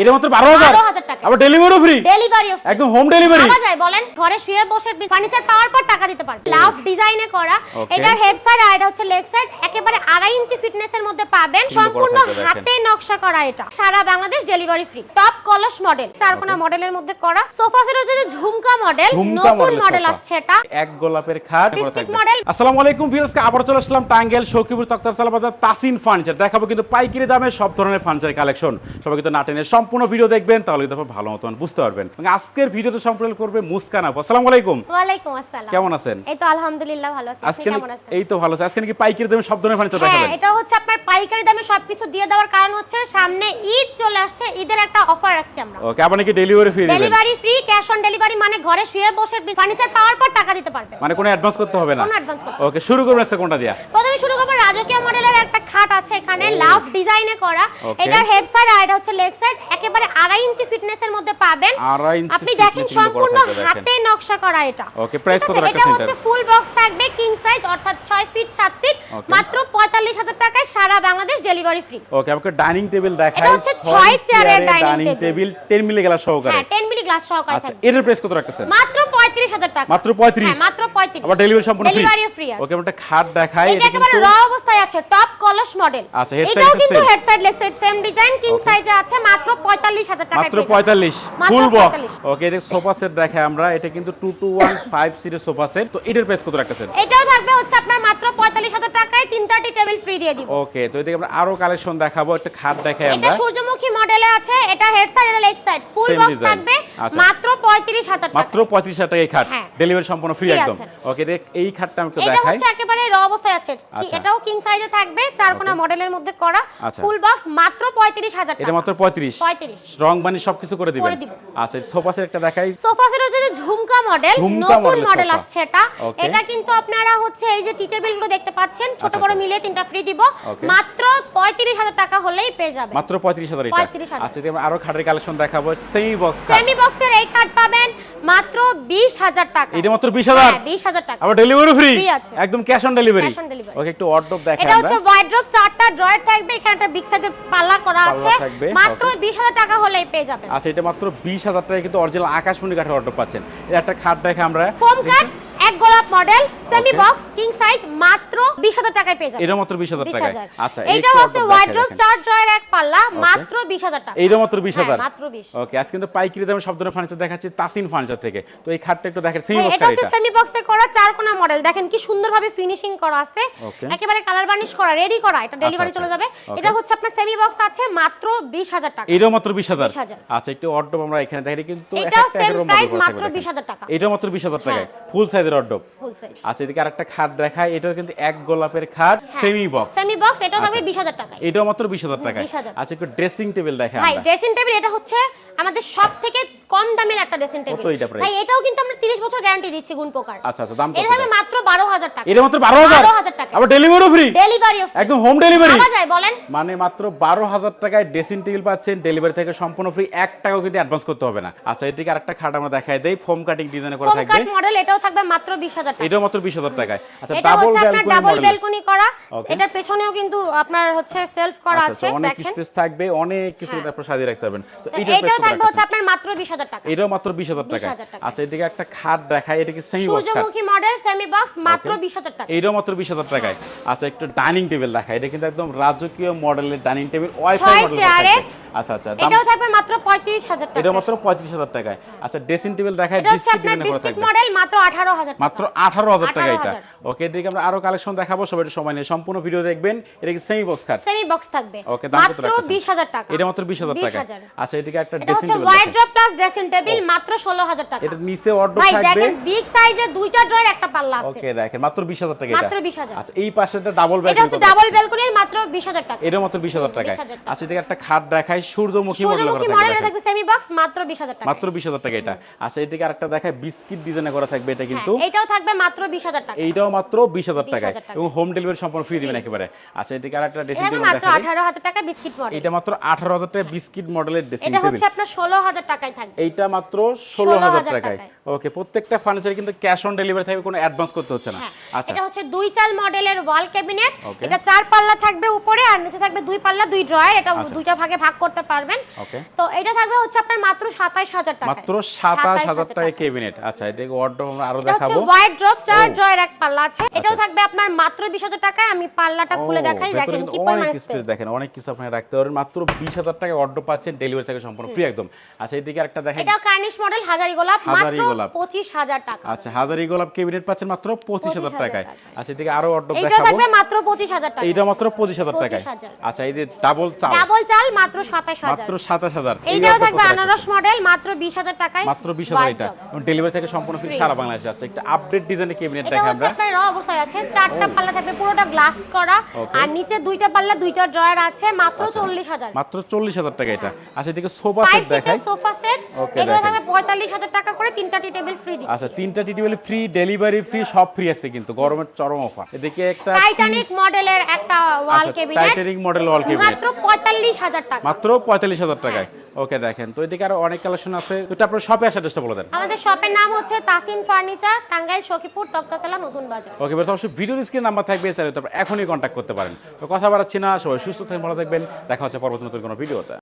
এটা মাত্র 12,000 টাকা। আবার ডেলিভারি ফ্রি ডেলিভারি একদম হোম ডেলিভারি ভাবা যায় বলেন। ঘরে শুয়ে বসে ফার্নিচার পাওয়ার পর টাকা দিতে পারবেন। লাভ ডিজাইনে করা. এটার হেড সাইড আর এটা হচ্ছে লেগ সাইড একেবারে আড়াই ইঞ্চি ফিটনেসের মধ্যে পাবেন। সম্পূর্ণ হাতে নকশা করা এটা। সারা বাংলাদেশ ডেলিভারি ফ্রি টপ কলস মডেল চারকোনা মডেলের মধ্যে করা। সোফা ঝুমকা মডেল নতুন মডেল আসছে এটা। এক গোলাপের খাট। মডেল। আসসালামু আলাইকুম ভিউয়ার্সকে আবার চলে আসলাম টাঙ্গেল শৌকিপুর বাজার তাসিন ফার্নিচার দেখাবো কিন্তু পাইকারি দামে সব ধরনের ফার্নিচার কালেকশন সবাই কিন্তু নাটেনের সম্পূর্ণ ভিডিও দেখবেন তাহলে কিন্তু ভালো মতন বুঝতে পারবেন। এবং আজকের ভিডিওতে সম্পূর্ণ করবে মুস্কান আপু। আসসালামু আলাইকুম। ওয়ালাইকুম আসসালাম। কেমন আছেন? এই তো আলহামদুলিল্লাহ ভালো আছি। আপনি কেমন আছেন? এই তো ভালো আছে। আজকে নাকি পাইকারি দামে সব ধরনের ফার্নিচার হ্যাঁ দেখাবেন। এটা হচ্ছে আপনার পাইকারি দামে সবকিছু দিয়ে দেওয়ার কারণ হচ্ছে সামনে ঈদ চলে আসছে ঈদের একটা অফার রাখছি আমরা। ওকে আবার নাকি ডেলিভারি ফ্রি দিবেন। Delivery free cash on delivery মানে ঘরে শুয়ে বসে ফার্নিচার পাওয়ার পর টাকা দিতে পারবেন। মানে কোনো অ্যাডভান্স করতে হবে না? কোনো advance করতে ওকে শুরু করবেন আজকে কোনটা দিয়া? প্রথমে শুরু করব রাজকীয় মডেলের একটা খাট আছে এখানে লাভ ডিজাইনে করা. এটার হেড সাইড আর এটা হচ্ছে লেগ সাইড একেবারে আড়াই ইঞ্চি ফিটনেসের মধ্যে পাবেন। আপনি দেখেন সম্পূর্ণ হাতে নকশা করা এটা। Price ঠিক কত আছে? রাখতেছেন এটা হচ্ছে ফুল বক্স থাকবে কিং সাইজ অর্থাৎ 6 ফিট 7 ফিট মাত্র 45000 টাকায় সারা বাংলাদেশ ডেলিভারি ফ্রি ওকে আমাকে ডাইনিং টেবিল দেখাই এটা হচ্ছে ছয় চেয়ারের ডাইনিং টেবিল 10 মিলি গেলা সহকারে। হ্যাঁ 10 মিলি গ্লাস সহকারে আচ্ছা এর প্রাইস কত রাখতেছেন? মাত্র 35000 টাকা। মাত্র 35 হ্যাঁ মাত্র 35 আবার ডেলিভারি সম্পূর্ণ ফ্রি ডেলিভারিও ফ্রি আছে। ওকে আমরা একটা খাট দেখাই এটা একেবারে র অবস্থায় আছে টপ কলস মডেল আচ্ছা, এটাও কিন্তু same? Head side leg side same design king সাইজে আছে মাত্র 45000 টাকা মাত্র 45 ফুল বক্স ওকে এটা সোফা সেট দেখাই আমরা এটা কিন্তু 2215 সিরিজ সোফা সেট তো এটার প্রাইস কত রাখতেছেন? এটাও থাকবে হচ্ছে আপনার মাত্র 45000 টাকায় তিনটা টি টেবিল ফ্রি দিয়ে দিব। ওকে তো এদিকে আমরা আরও কালেকশন দেখাবো একটা খাট দেখাই এটা সূর্যমুখী মডেলে আছে এটা হেড সাইড এটা লেগ সাইড ফুল বক্স থাকবে আচ্ছা। মাত্র 35000 টাকা। মাত্র 35000 টাকা এই খাট। হ্যাঁ। ডেলিভারি সম্পূর্ণ ফ্রি একদম। ওকে দেখ এই খাটটা আমি একটু এটা দেখাই। হচ্ছে একেবারে র অবস্থায় আছে। আচ্ছা। এটাও কিং সাইজে থাকবে চার কোনা মডেলের মধ্যে করা আচ্ছা। ফুল বক্স মাত্র 35000 টাকা এটা মাত্র 35 35 রং বানি সবকিছু করে দিবেন। আচ্ছা সোফা সেট একটা দেখাই। সোফা সেট হচ্ছে ঝুমকা মডেল নতুন মডেল আসছে এটা। এটা কিন্তু আপনারা হচ্ছে এই যে টি টেবিলগুলো দেখতে পাচ্ছেন ছোট আচ্ছা, বড় আচ্ছা। মিলিয়ে তিনটা ফ্রি দিব. মাত্র 35000 টাকা হলেই পেয়ে যাবেন। মাত্র 35000 এটা। আচ্ছা আমরা আরও খাটের কালেকশন দেখাবো। সেমি বক্স সেমি বক্সের এই কার্ড পাবেন মাত্র 20000 টাকা। এটা মাত্র 20000 হ্যাঁ 20000 টাকা। আবার ডেলিভারি ফ্রি। একদম ক্যাশ অন ডেলিভারি। ওকে একটু অর্ডার দেখাই। এটা হচ্ছে চারটা ড্রয়ার থাকবে এখানে একটা বিগ সাইজের পাল্লা করা আছে। মাত্র okay। 20000 টাকা হলেই পেয়ে যাবেন। আচ্ছা এটা মাত্র 20000 টাকায় কিন্তু অরিজিনাল আকাশমণি কাঠের অর্ডার পাচ্ছেন। এটা একটা খাট দেখে আমরা ফোম কাট এক গোলাপ model semi box king size মাত্র 20000 টাকায় পেয়ে যাবেন। এটা মাত্র 20000 টাকায়। আচ্ছা একটু হচ্ছে ওয়াইড্রপ চার ড্রয়ার এক পাল্লা মাত্র 20000 টাকা। এইটা মাত্র হ্যাঁ, 20000 মাত্র 20 ওকে আজকে কিন্তু পাইকারি দামে সব ধরনের ফার্নিচার দেখাচ্ছি তাসিন ফার্নিচার থেকে। তো এই খাটটা একটু দেখেন সেমি হ্যাঁ, বক্স এটা হচ্ছে সেমি বক্সে করা চার কোনা মডেল দেখেন কি সুন্দরভাবে ফিনিশিং করা আছে। একেবারে কালার বার্নিশ করা রেডি করা এটা ডেলিভারি আচ্ছা। চলে যাবে। এটা হচ্ছে আপনার সেমি বক্স আছে মাত্র 20000 টাকা। এটাও মাত্র 20000 20,000 আচ্ছা একটু অর্ডার আমরা এখানে দেখাই কিন্তু একটা সেম প্রাইস মাত্র থাকবে দেখেন। 20000 টাকা। এটাও মাত্র 20000 টাকায়। হ্যাঁ। ফুল সাইজের অর্ডার আচ্ছা এদিকে আরেকটা খাট দেখায় এটাও কিন্তু এক গোলাপের খাট সেমি বক্স সেমি বক্স এটা থাকবে আচ্ছা। 20000 টাকা এটাও মাত্র 20000 টাকায়। 20,000 আচ্ছা একটু ড্রেসিং টেবিল দেখাই ভাই ড্রেসিং টেবিল এটা হচ্ছে আমাদের সব থেকে কম দামের একটা ড্রেসিং টেবিল? ভাই এটাও কিন্তু আমরা 30 বছর গ্যারান্টি দিচ্ছি গুণ প্রকার আচ্ছা আচ্ছা দাম কত এটা মাত্র 12000 টাকা। এটা মাত্র 12000 12000 টাকা। আবার ডেলিভারি ফ্রি ডেলিভারিও একদম হোম ডেলিভারি পাওয়া যায় বলেন। মানে মাত্র বারো হাজার টাকায় ড্রেসিং টেবিল পাচ্ছেন। ডেলিভারি থেকে সম্পূর্ণ ফ্রি এক টাকাও কিন্তু অ্যাডভান্স করতে হবে না। আচ্ছা এদিকে আরেকটা খাট আমরা দেখাই দেই। ফোম কাটিং ডিজাইন করা ফোম থাকবে। কাট মডেল এটাও থাকবে মাত্র 20000 টাকা। এটাও মাত্র বিশ হাজার টাকায়। আচ্ছা ডাবল ব্যালকনি ডাবল বেলকনি করা। এটার পেছনেও কিন্তু আপনার হচ্ছে সেলফ করা আচ্ছা আছে অনেক স্পেস থাকবে অনেক কিছু হ্যাঁ। আপনারা সাজিয়ে রাখতে পারবেন। তো এটাও থাকবে হচ্ছে আপনার মাত্র 20000 টাকা। এটাও মাত্র বিশ হাজার টাকায়। 20,000 টাকায়। আচ্ছা এদিকে একটা খাট দেখাই এটা কি সেমি বক্স সূর্যমুখী মডেল সেমি বক্স মাত্র 20000 টাকা। এইটাও মাত্র বিশ হাজার টাকায়। আচ্ছা একটু ডাইনিং টেবিল দেখা এটা কিন্তু একদম রাজকীয় মডেলের ডাইনিং টেবিল ওয়াইফাই মডেল আচ্ছা আচ্ছা এটাও থাকবে মাত্র 35000 টাকা এটা মাত্র পঁয়ত্রিশ হাজার টাকায়। আচ্ছা ড্রেসিং টেবিল দেখায় এটা হচ্ছে বিস্কিট মডেল মাত্র 18000 টাকা মাত্র আঠারো হাজার টাকা এটা। ওকে এদিকে আমরা আরও কালেকশন দেখাবো সবাই সময় নিয়ে। সম্পূর্ণ ভিডিও দেখবেন। এটা কি সেমি বক্স খাট সেমি বক্স থাকবে। ওকে দাম কত মাত্র রাখতেছেন? 20000 টাকা। এটা মাত্র বিশ হাজার টাকা। 20,000 আচ্ছা এদিকে একটা এটা dressing table wide drop plus dressing table মাত্র 16000 টাকা। এটা নিচে অর্ডার ভাই দেখেন বিগ সাইজের দুইটা ড্রয়ার একটা পাল্লা আছে। ওকে দেখেন মাত্র বিশ হাজার টাকা এটা। মাত্র 20000 আচ্ছা এই পাশে একটা ডাবল ব্যাগ এটা হচ্ছে ডাবল বেলকনির মাত্র 20000 টাকা। এটা মাত্র বিশ হাজার 20,000 টাকা। আচ্ছা এদিকে একটা খাট দেখায় সূর্যমুখী মডেল সূর্যমুখী থাকবে মডেল থাকবে সেমি বক্স মাত্র 20000 টাকা। মাত্র বিশ হাজার টাকা এটা। আচ্ছা এদিকে আরেকটা দেখায় বিস্কিট ডিজাইন করা থাকবে এটা কিন্তু। এইটাও থাকবে মাত্র বিশ হাজার টাকা। এইটাও মাত্র 20,000 টাকা। এবং হোম ডেলিভারি সম্পূর্ণ ফ্রি দিবেন একেবারে। আচ্ছা এদিকে আর একটা ড্রেসিং টেবিল মাত্র দেখা আঠারো হাজার টাকা বিস্কিট মডেল এইটা মাত্র আঠারো হাজার টাকা বিস্কিট মডেলের ড্রেসিং এটা হচ্ছে আপনার ষোলো হাজার টাকায় থাকবে। এইটা মাত্র 16,000 টাকায়। টাকায়। ওকে প্রত্যেকটা ফার্নিচার কিন্তু ক্যাশ অন ডেলিভারি থাকবে কোনো অ্যাডভান্স করতে হচ্ছে না। হ্যাঁ আচ্ছা। এটা হচ্ছে দুই চাল মডেলের ওয়াল ক্যাবিনেট এটা চার পাল্লা থাকবে উপরে আর নিচে থাকবে দুই পাল্লা দুই ড্রয়ার এটা আচ্ছা। দুইটা ভাগে ভাগ করতে পারবেন। তো এটা থাকবে হচ্ছে আপনার মাত্র সাতাইশ হাজার টাকা মাত্র সাতাশ হাজার টাকা কেবিনেট আচ্ছা এদিকে ওয়ার্ডরোব আমরা আরও এটা দেখাবো ওয়াইড ড্রপ চার। ড্রয়ার এক পাল্লা আছে। এটাও আচ্ছা। থাকবে আপনার মাত্র বিশ হাজার টাকায়। আমি পাল্লাটা খুলে দেখাই দেখেন কি পরিমাণ স্পেস দেখেন অনেক কিছু আপনি রাখতে পারবেন। মাত্র বিশ হাজার টাকা অর্ডার পাচ্ছেন ডেলিভারি থেকে সম্পূর্ণ ফ্রি একদম। আচ্ছা এইদিকে একটা দেখেন। এটাও কার্নিশ মডেল হাজারি গোলাপ মাত্র গোলাপ। পঁচিশ হাজার টাকা। আচ্ছা হাজারি গোলাপ কেবিনেট পাচ্ছেন মাত্র 25,000 টাকায়। টাকায়। আচ্ছা এদিকে আরও অর্ডার দেখাবো। থাকবে মাত্র পঁচিশ হাজার টাকা। এইটা মাত্র পঁচিশ হাজার টাকায়। আচ্ছা এই যে ডাবল চাল। ডাবল চাল মাত্র সাতাশ হাজার। মাত্র সাতাশ হাজার। এই এইটাও থাকবে আনারস মডেল মাত্র বিশ হাজার টাকায় মাত্র বিশ হাজার White এটা। ডেলিভারি থেকে সম্পূর্ণ ফ্রি সারা বাংলাদেশে আছে। একটা আপডেট ডিজাইনের কেবিনেট এটা দেখে আমরা। আপনার র অবস্থায় আছে চারটা পাল্লা থাকবে পুরোটা গ্লাস করা। আর নিচে দুইটা পাল্লা দুইটা ড্রয়ার আছে মাত্র চল্লিশ হাজার। মাত্র চল্লিশ হাজার টাকা এটা। আচ্ছা এদিকে সোফা সেট দেখাই। সোফা সেট এগুলো থাকবে পঁয়তাল্লিশ হাজার টাকা করে তিনটা টি টেবিল ফ্রি দিচ্ছি। আচ্ছা তিনটা T table free delivery free সব ফ্রি আছে কিন্তু গরমের চরম অফার এদিকে একটা টাইটানিক মডেলের একটা ওয়াল আচ্ছা cabinet Titanic model wall cabinet মাত্র পঁয়তাল্লিশ হাজার টাকা। মাত্র পঁয়তাল্লিশ হাজার টাকায়। ওকে দেখেন। তো এদিকে আরও অনেক কালেকশন আছে। তো এটা আপনার শপে আসার চেষ্টা বলে দেন। আমাদের শপের নাম হচ্ছে তাসিন ফার্নিচার টাঙ্গাইল সখীপুর তক্তাচালা নতুন বাজার। ওকে বেশ অবশ্যই ভিডিও স্ক্রিন নাম্বার থাকবে স্যার তো আপনারা এখনই কন্ট্যাক্ট করতে পারেন। তো কথা বাড়াচ্ছি না সবাই সুস্থ থাকবেন ভালো থাকবেন। দেখা হচ্ছে পরবর্তী নতুন কোনো ভিডিওতে